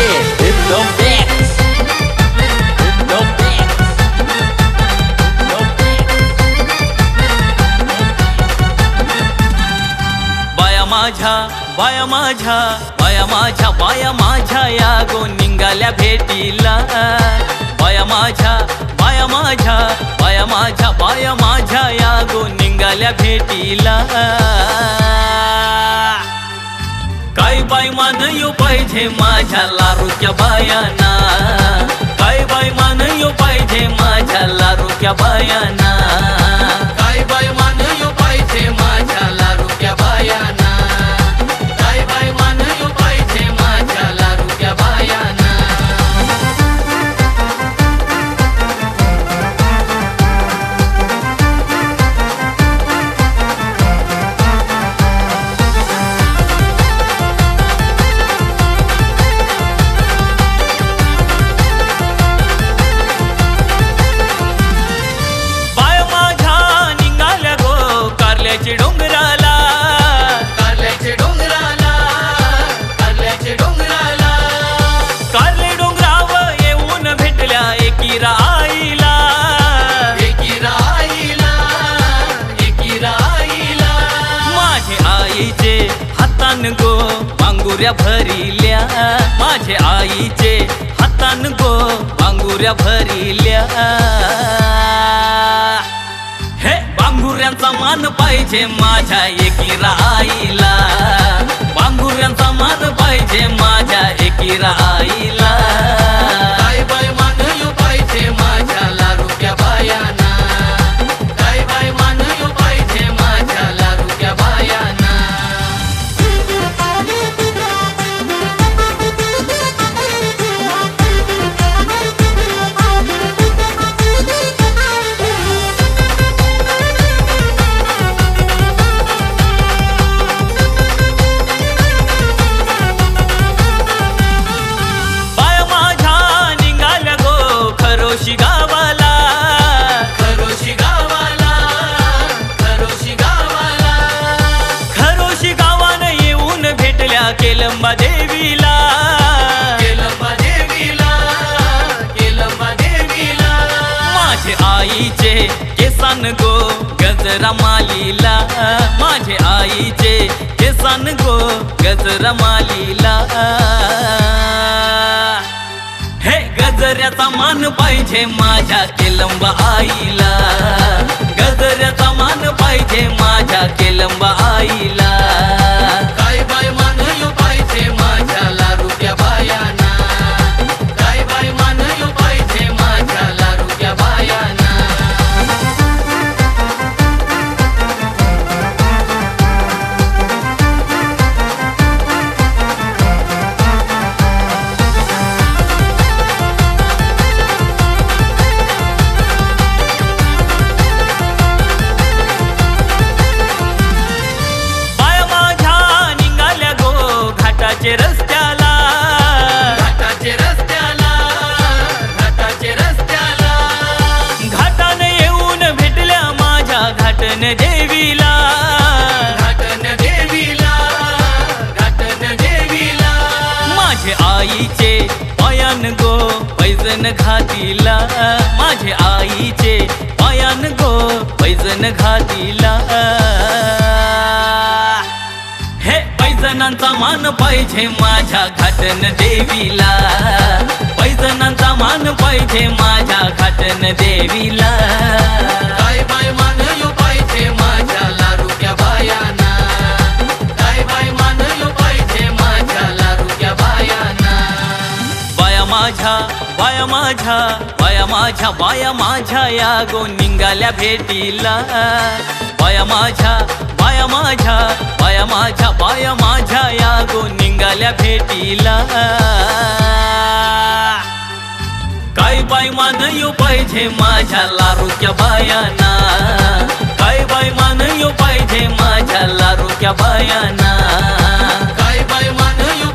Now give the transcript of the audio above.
The Mix. The Mix. The Mix. बाया माझ्या बाया माझ्या बाया माझ्या बाया माझ्या या गो निघाल्या भेटीला बाया माझ्या बाया माझ्या बाया माझ्या बाया माझ्या या गो निघाल्या भेटीला काय बाय मान येऊ पाहिजे माझ्या लारुक्या बायाना? काय बाय मान येऊ पाहिजे माझ्या लारुक्या बायाना? काय बाय मान यो पांगुऱ्या भरिल्या. माझे आईचे हातान गो पांगुऱ्या भरिल्या. हे बांगुऱ्यांचा मान पाहिजे माझ्या एकीरा आईला बांगुऱ्यांचा मान पाहिजे केलंबा देवीला. केलंबा देवीला केलंबा देवीला. माझे आईचे केसान गो गजरा मालीला. माझे आईचे केसान गो गजरा मालीला. हे गजऱ्याचा मान पाहिजे माझ्या केलंबा आईला. माझे आईचे पायान गो पैजन घातीला. माझे आईचे पायान गो पैजन घातीला. हे पैजनांचा मान पाहिजे माझ्या घाटन देवीला. पैजनांचा मान पाहिजे माझ्या घाटन देवीला. माझ्या बाया माझ्या बाया माझ्या बाया माझ्या या गो निघाल्या भेटीला. बाया माझ्या बाया माझ्या बाया माझ्या बाया माझ्या या गो निघाल्या भेटीला. काय बाय मान येऊ पाहिजे माझ्या लारुक्या बायाना? काय बाय मान येऊ पाहिजे माझ्या लारुक्या बायाना? काय बाय मान यो